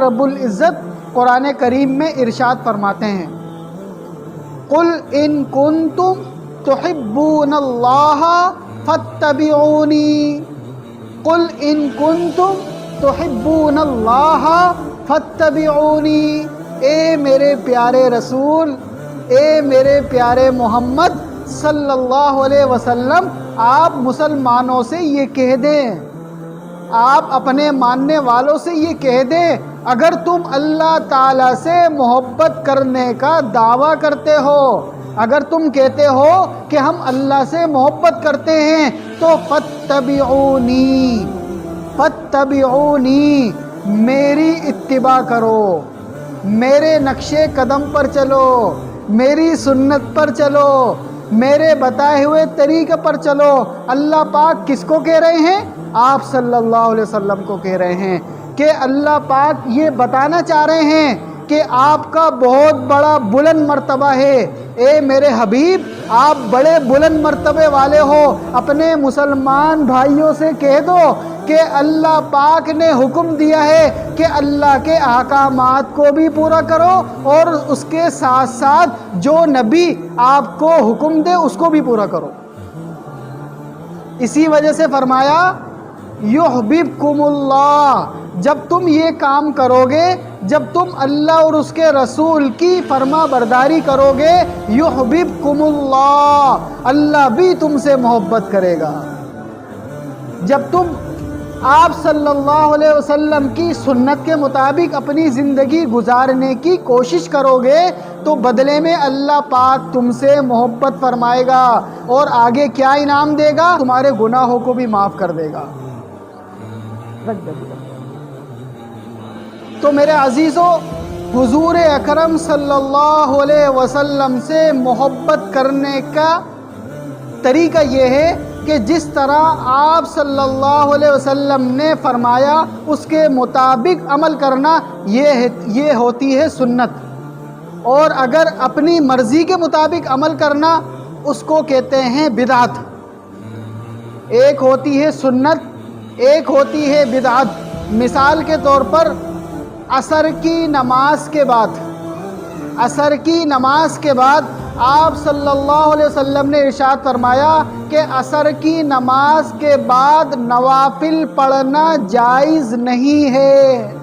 رب العزت قرآن کریم میں ارشاد فرماتے ہیں۔ قل ان کنتم تحبون اللہ فاتبعونی۔ قل ان کنتم تحبون اللہ فاتبعونی۔ اے میرے پیارے رسول، اے میرے پیارے محمد صلی اللہ علیہ وسلم، آپ مسلمانوں سے یہ کہہ دیں۔ آپ اپنے ماننے والوں سے یہ کہہ دیں۔ اگر تم اللہ تعالیٰ سے محبت کرنے کا دعویٰ کرتے ہو، اگر تم کہتے ہو کہ ہم اللہ سے محبت کرتے ہیں، تو فتبعونی فتبعونی میری اتباع کرو، میرے نقش قدم پر چلو، میری سنت پر چلو، میرے بتائے ہوئے طریقے پر چلو۔ اللہ پاک کس کو کہہ رہے ہیں؟ آپ صلی اللہ علیہ وسلم کو کہہ رہے ہیں۔ کہ اللہ پاک یہ بتانا چاہ رہے ہیں کہ آپ کا بہت بڑا بلند مرتبہ ہے۔ اے میرے حبیب، آپ بڑے بلند مرتبے والے ہو۔ اپنے مسلمان بھائیوں سے کہہ دو کہ اللہ پاک نے حکم دیا ہے کہ اللہ کے احکامات کو بھی پورا کرو اور اس کے ساتھ ساتھ جو نبی آپ کو حکم دے اس کو بھی پورا کرو۔ اسی وجہ سے فرمایا، یحببکم اللہ۔ جب تم یہ کام کرو گے، جب تم اللہ اور اس کے رسول کی فرما برداری کرو گے یحببکم اللہ اللہ بھی تم سے محبت کرے گا۔ جب تم آپ صلی اللہ علیہ وسلم کی سنت کے مطابق اپنی زندگی گزارنے کی کوشش کرو گے، تو بدلے میں اللہ پاک تم سے محبت فرمائے گا اور آگے کیا انعام دے گا؟ تمہارے گناہوں کو بھی معاف کر دے گا۔ رکھ دے۔ تو میرے عزیزوں حضور اکرم صلی اللہ علیہ وسلم سے محبت کرنے کا طریقہ یہ ہے کہ جس طرح آپ صلی اللہ علیہ وسلم نے فرمایا، اس کے مطابق عمل کرنا یہ یہ ہوتی ہے سنت۔ اور اگر اپنی مرضی کے مطابق عمل کرنا، اس کو کہتے ہیں بدعت۔ ایک ہوتی ہے سنت، ایک ہوتی ہے بدعت۔ مثال کے طور پر عصر کی نماز کے بعد عصر کی نماز کے بعد آپ صلی اللہ علیہ وسلم نے ارشاد فرمایا کہ عصر کی نماز کے بعد نوافل پڑھنا جائز نہیں ہے۔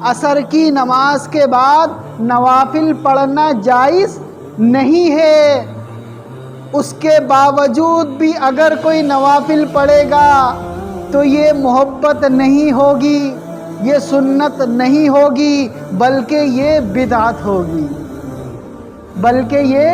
عصر کی نماز کے بعد نوافل پڑھنا جائز نہیں ہے۔ اس کے باوجود بھی اگر کوئی نوافل پڑھے گا تو یہ محبت نہیں ہوگی۔ یہ سنت نہیں ہوگی بلکہ یہ بدعت ہوگی۔ بلکہ یہ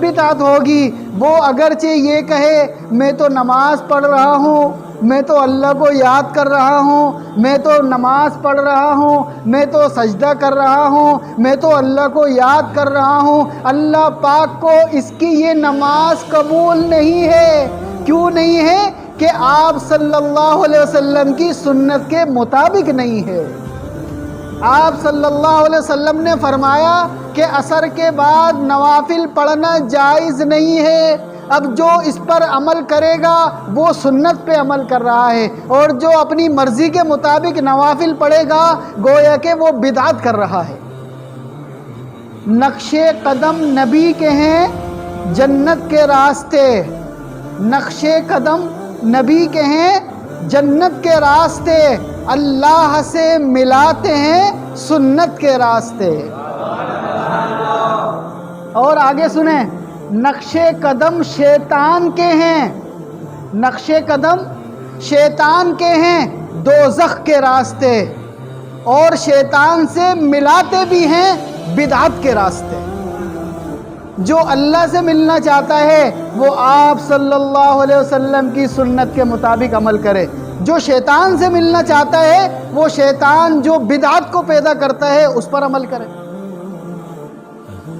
بدعت ہوگی۔ وہ اگرچہ یہ کہے، میں تو نماز پڑھ رہا ہوں، میں تو اللہ کو یاد کر رہا ہوں، میں تو نماز پڑھ رہا ہوں، میں تو سجدہ کر رہا ہوں، میں تو اللہ کو یاد کر رہا ہوں۔ اللہ پاک کو اس کی یہ نماز قبول نہیں ہے۔ کیوں نہیں ہے؟ کہ آپ صلی اللہ علیہ وسلم کی سنت کے مطابق نہیں ہے۔ آپ صلی اللہ علیہ وسلم نے فرمایا کہ عصر کے بعد نوافل پڑھنا جائز نہیں ہے۔ اب جو اس پر عمل کرے گا، وہ سنت پہ عمل کر رہا ہے۔ اور جو اپنی مرضی کے مطابق نوافل پڑھے گا، گویا کہ وہ بدعت کر رہا ہے۔ نقش قدم نبی کے ہیں، جنت کے راستے۔ نقش قدم نبی کے ہیں جنت کے راستے اللہ سے ملاتے ہیں، سنت کے راستے۔ اور آگے سنیں، نقش قدم شیطان کے ہیں۔ نقش قدم شیطان کے ہیں، دوزخ کے راستے۔ اور شیطان سے ملاتے بھی ہیں، بدعت کے راستے۔ جو اللہ سے ملنا چاہتا ہے، وہ آپ صلی اللہ علیہ وسلم کی سنت کے مطابق عمل کرے۔ جو شیطان سے ملنا چاہتا ہے، وہ شیطان جو بدعت کو پیدا کرتا ہے، اس پر عمل کرے۔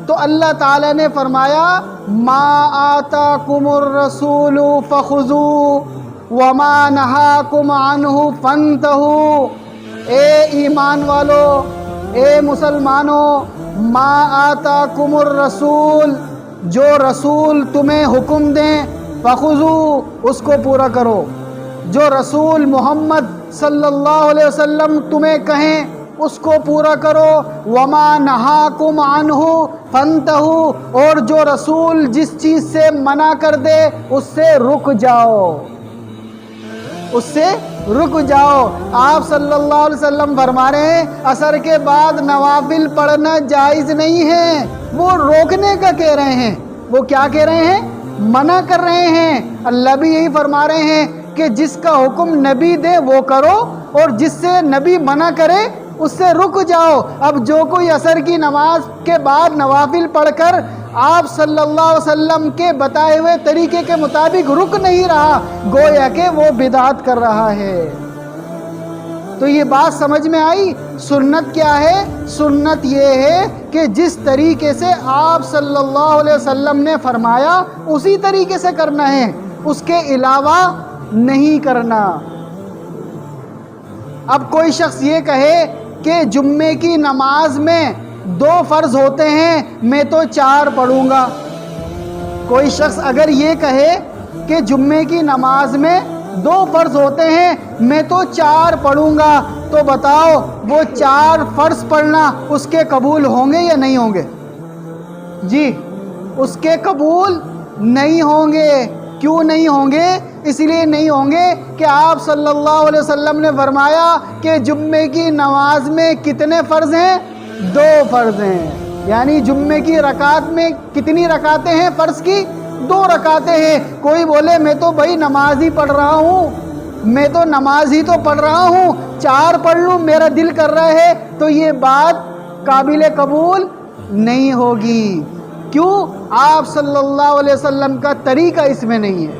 تو اللہ تعالیٰ نے فرمایا، ما آتا کم الرسول فخو وما نہا کم عنہ فنتہو اے ایمان والو، اے مسلمانوں ما آتا کم الرسول، جو رسول تمہیں حکم دیں فخو اس کو پورا کرو۔ جو رسول محمد صلی اللہ علیہ وسلم تمہیں کہیں، اس کو پورا کرو۔ وما نہاکم عنہ فنتہو اور جو رسول جس چیز سے منع کر دے، اس سے رک جاؤ۔ اس سے رک جاؤ۔ آپ صلی اللہ علیہ وسلم فرما رہے ہیں، اثر کے بعد نوافل پڑھنا جائز نہیں ہے۔ وہ روکنے کا کہہ رہے ہیں۔ وہ کیا کہہ رہے ہیں؟ منع کر رہے ہیں۔ اللہ بھی یہی فرما رہے ہیں کہ جس کا حکم نبی دے، وہ کرو۔ اور جس سے نبی منع کرے، اس سے رک جاؤ۔ اب جو کوئی اثر کی نماز کے بعد نوافل پڑھ کر آپ صلی اللہ علیہ وسلم کے بتائے ہوئے طریقے کے مطابق رک نہیں رہا، گویا کہ وہ بدعت کر رہا ہے۔ تو یہ بات سمجھ میں آئی؟ سنت کیا ہے؟ سنت یہ ہے کہ جس طریقے سے آپ صلی اللہ علیہ وسلم نے فرمایا، اسی طریقے سے کرنا ہے۔ اس کے علاوہ نہیں کرنا۔ اب کوئی شخص یہ کہے کہ جمعے کی نماز میں دو فرض ہوتے ہیں، میں تو چار پڑھوں گا۔ کوئی شخص اگر یہ کہے کہ جمعے کی نماز میں دو فرض ہوتے ہیں، میں تو چار پڑھوں گا، تو بتاؤ وہ چار فرض پڑھنا اس کے قبول ہوں گے یا نہیں ہوں گے؟ جی اس کے قبول نہیں ہوں گے۔ کیوں نہیں ہوں گے؟ اس لیے نہیں ہوں گے کہ آپ صلی اللہ علیہ وسلم نے فرمایا کہ جمعے کی نماز میں کتنے فرض ہیں؟ دو فرض ہیں۔ یعنی جمعے کی رکعت میں کتنی رکعتیں ہیں فرض کی؟ دو رکعتیں ہیں۔ کوئی بولے، میں تو بھائی نماز ہی پڑھ رہا ہوں۔ میں تو نماز ہی تو پڑھ رہا ہوں۔ چار پڑھ لوں، میرا دل کر رہا ہے۔ تو یہ بات قابل قبول نہیں ہوگی۔ کیوں؟ آپ صلی اللہ علیہ وسلم کا طریقہ اس میں نہیں ہے۔